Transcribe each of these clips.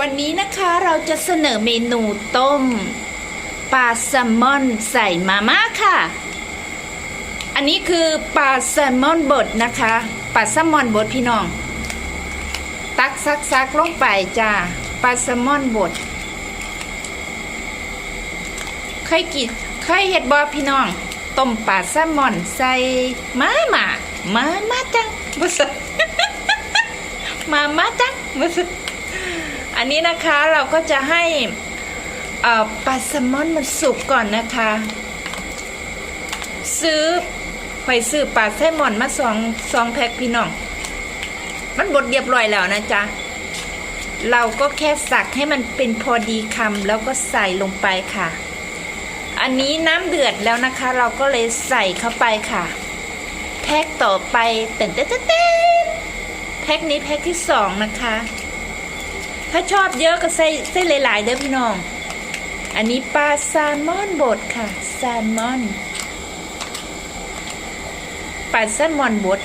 วันนี้นะคะเราจะเสนอเมนูต้มปลาแซลมอนใส่มาม่าค่ะ อันนี้คือปลาแซลมอนบดนะคะปลาแซลมอนบดพี่น้อง ตักซักซักลงไปจ้าปลาแซลมอนบดเคยกินเคยเห็ดบอพี่น้องต้มปลาแซลมอนใส่มาม่ามาม่าจังบุษมาม่าจังบุษ อันนี้นะคะเราก็จะให้ปลาแซลมอนมันสุกก่อนนะคะ ซื้อหอยซื้อปลาแซลมอนมาสองสองแพ็คพี่น้อง มันบดเรียบร้อยแล้วนะจ๊ะ เราก็แค่สักให้มันเป็นพอดีคำแล้วก็ใส่ลงไปค่ะ อันนี้น้ำเดือดแล้วนะคะ เราก็เลยใส่เข้าไปค่ะ แพ็คต่อไปเต้นเต้นเต้นแพ็คนี้แพ็คที่สองนะคะ ถ้าชอบเยอะก็ใส่ใส่หลายๆเด้อพี่น้อง อันนี้ปลาแซลมอนบดค่ะแซลมอนปลาแซลมอนบด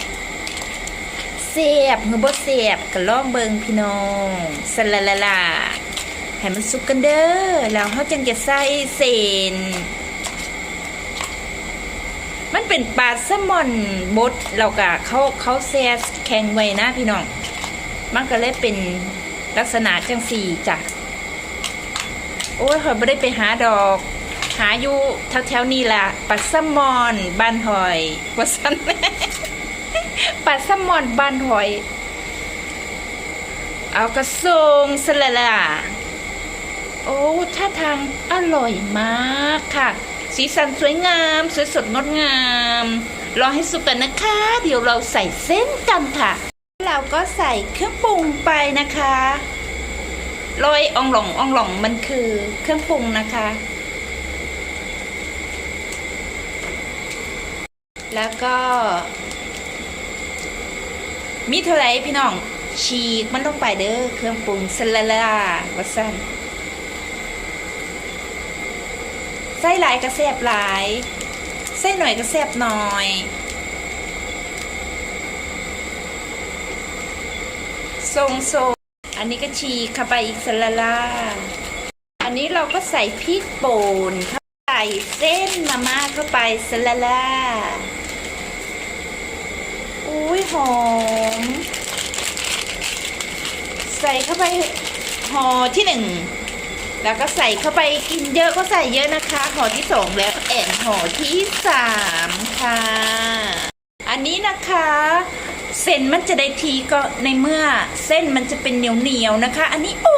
เสียบหรือบดเสียบก็ลองเบิงพี่น้องสลาลาลาให้มันสุกกันเด้อแล้วเขาจังจะใส่เส้นมันเป็นปลาแซลมอนบดเรากะเขาเขาแซ่แข็งไว้นะพี่น้อง มันก็เลยเป็น ลักษณะจังสี่จ้ะโอ้ยหอยไม่ได้ไปหาดอก หาอยู่แถวๆนี้ล่ะปัดสมอนบ้านหอยว่าสันปัสมอนบ้านหอย เอากระทรงสละล่ะโอ้ท่าทางอร่อยมากค่ะ สีสันสวยงาม สวยสดงดงาม รอให้สุกกันนะคะ เดี๋ยวเราใส่เส้นกันค่ะ เราก็ใส่เครื่องปรุงไปนะคะโรยองหลงองหลงมันคือเครื่องปรุงนะคะ แล้วก็ มีเท่าไหรพี่น้อง ฉีกมันลงไปเด้อเครื่องปรุงสละลาวัสันใส่หลายกระแซบหลายใส่หน่อยกระแซบหน่อย ทรงโซอันนี้ก็ฉีกเข้าไปอีกสละลาอันนี้เราก็ใส่พริกป่นเข้าไปเส้นมาม่าเข้าไปสละลาอุ้ยหอม ใส่เข้าไปห่อที่หนึ่งแล้วก็ใส่เข้าไปกินเยอะก็ใส่เยอะนะคะห่อที่สองแล้วแอนห่อที่สามค่ะ อันนี้นะคะ เส้นมันจะได้ทีก็ในเมื่อเส้นมันจะเป็นเหนียวเหนียวๆนะคะ อันนี้โอ้